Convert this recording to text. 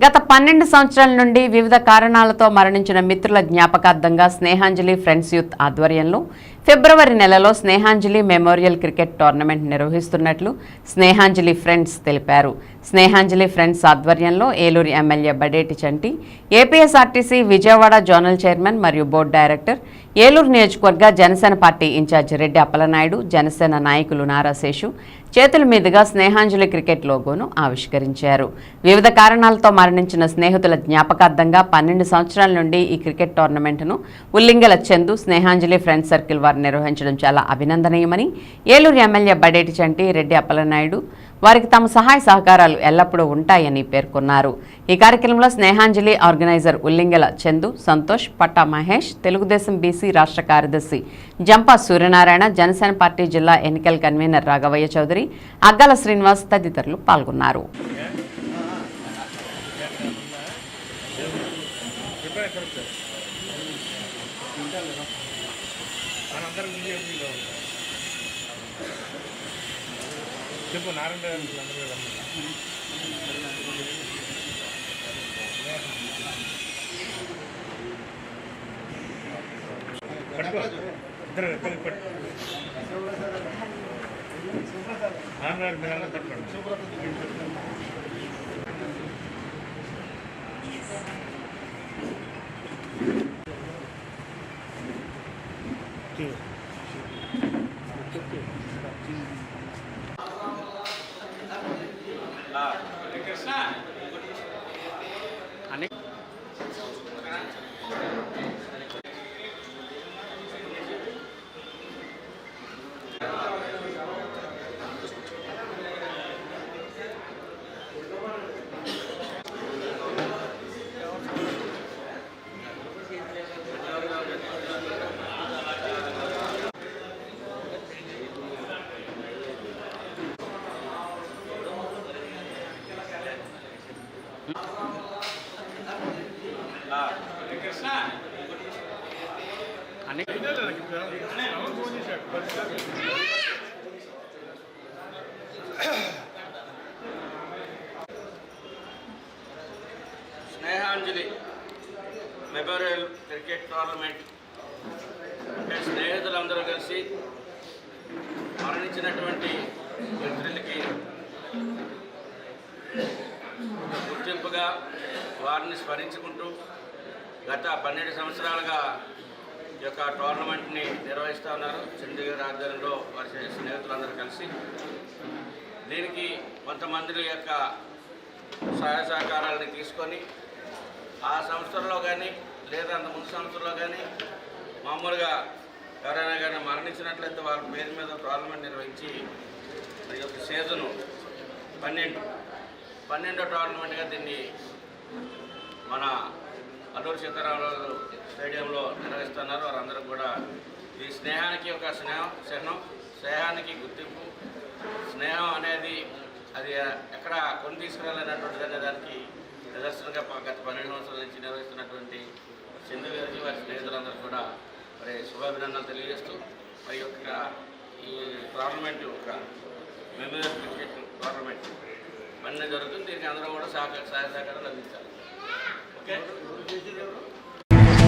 గత పన్నెండు సంవత్సరాల నుండి వివిధ కారణాలతో మరణించిన మిత్రుల జ్ఞాపకార్థంగా స్నేహాంజలి ఫ్రెండ్స్ యూత్ ఆధ్వర్యంలో ఫిబ్రవరి నెలలో స్నేహాంజలి మెమోరియల్ క్రికెట్ టోర్నమెంట్ నిర్వహిస్తున్నట్లు స్నేహాంజలి ఫ్రెండ్స్ తెలిపారు. స్నేహాంజలి ఫ్రెండ్స్ ఆధ్వర్యంలో Eluru MLA Badeti Chanti APSRTC Vijayawada zonal chairman మరియు బోర్డు డైరెక్టర్ ఏలూరు నియోజకవర్గ జనసేన పార్టీ ఇన్ఛార్జి రెడ్డి అప్పలనాయుడు జనసేన నాయకులు నారా శేషు చేతుల మీదుగా స్నేహాంజలి క్రికెట్ లోగోను ఆవిష్కరించారు. వివిధ కారణాలతో మరణించిన స్నేహితుల జ్ఞాపకార్థంగా పన్నెండు సంవత్సరాల నుండి ఈ క్రికెట్ టోర్నమెంట్ను ఉల్లింగల చందు స్నేహాంజలి ఫ్రెండ్స్ సర్కిల్ వారు నిర్వహించడం చాలా అభినందనీయమని ఏలూరు ఎమ్మెల్యే బడేటి చంటి రెడ్డి అప్పలనాయుడు వారికి తమ సహాయ సహకారాలు ఎల్లప్పుడూ ఉంటాయని పేర్కొన్నారు. ఈ కార్యక్రమంలో స్నేహాంజలి ఆర్గనైజర్ ఉల్లింగల చందు సంతోష్ పట్టా మహేష్ తెలుగుదేశం బీసీ రాష్ట్ర కార్యదర్శి జంపా సూర్యనారాయణ జనసేన పార్టీ జిల్లా ఎన్నికల కన్వీనర్ రాఘవయ్య చౌదరి అగ్గల శ్రీనివాస్ తదితరులు పాల్గొన్నారు. మనందరం బీజేపీలో చెప్పు నారాయణ గారు అందరూ పట్టుకో. ఇద్దరు ఇద్దరు పట్టు నారాయణ గారు పట్టుకోండి స్నేహాంజలి మెమోరియల్ క్రికెట్ టోర్నమెంట్. స్నేహితులందరూ కలిసి మరణించినటువంటి మిత్రులకి గుర్తింపుగా వారిని స్మరించుకుంటూ గత పన్నెండు సంవత్సరాలుగా ఈ యొక్క టోర్నమెంట్ని నిర్వహిస్తూ ఉన్నారు. చండీగఢ్ ఆధ్వర్యంలో వారి స్నేహితులందరూ కలిసి. దీనికి కొంతమంది యొక్క సహాయ సహకారాలను తీసుకొని ఆ సంవత్సరంలో కానీ లేదా అంత ముందు సంవత్సరంలో కానీ మామూలుగా ఎవరైనా కానీ మరణించినట్లయితే వాళ్ళ పేరు మీద టోర్నమెంట్ నిర్వహించి ఈ యొక్క సీజను పన్నెండు పన్నెండో టోర్నమెంట్గా దీన్ని మన అల్లూరు సీతారామరాజు స్టేడియంలో నిర్వహిస్తున్నారు. వారందరూ కూడా ఈ స్నేహానికి ఒక స్నేహం చిహ్నం స్నేహానికి గుర్తింపు. స్నేహం అనేది అది ఎక్కడ కొని తీసుకురాలనేటువంటిది అనే దానికి నిదర్శనంగా గత పన్నెండు సంవత్సరాల నుంచి నిర్వహిస్తున్నటువంటి చందు గారికి వారి స్నేహితులందరూ కూడా మరి శుభాభినందనలు తెలియజేస్తూ మరి యొక్క ఈ టోర్నమెంట్ ఒక మెమోరియల్ క్రికెట్ టోర్నమెంట్ అన్నీ జరుగుతుంది. దీనికి అందరూ కూడా సహకార సహాయ సహకారం అందించాలి. ఓకే?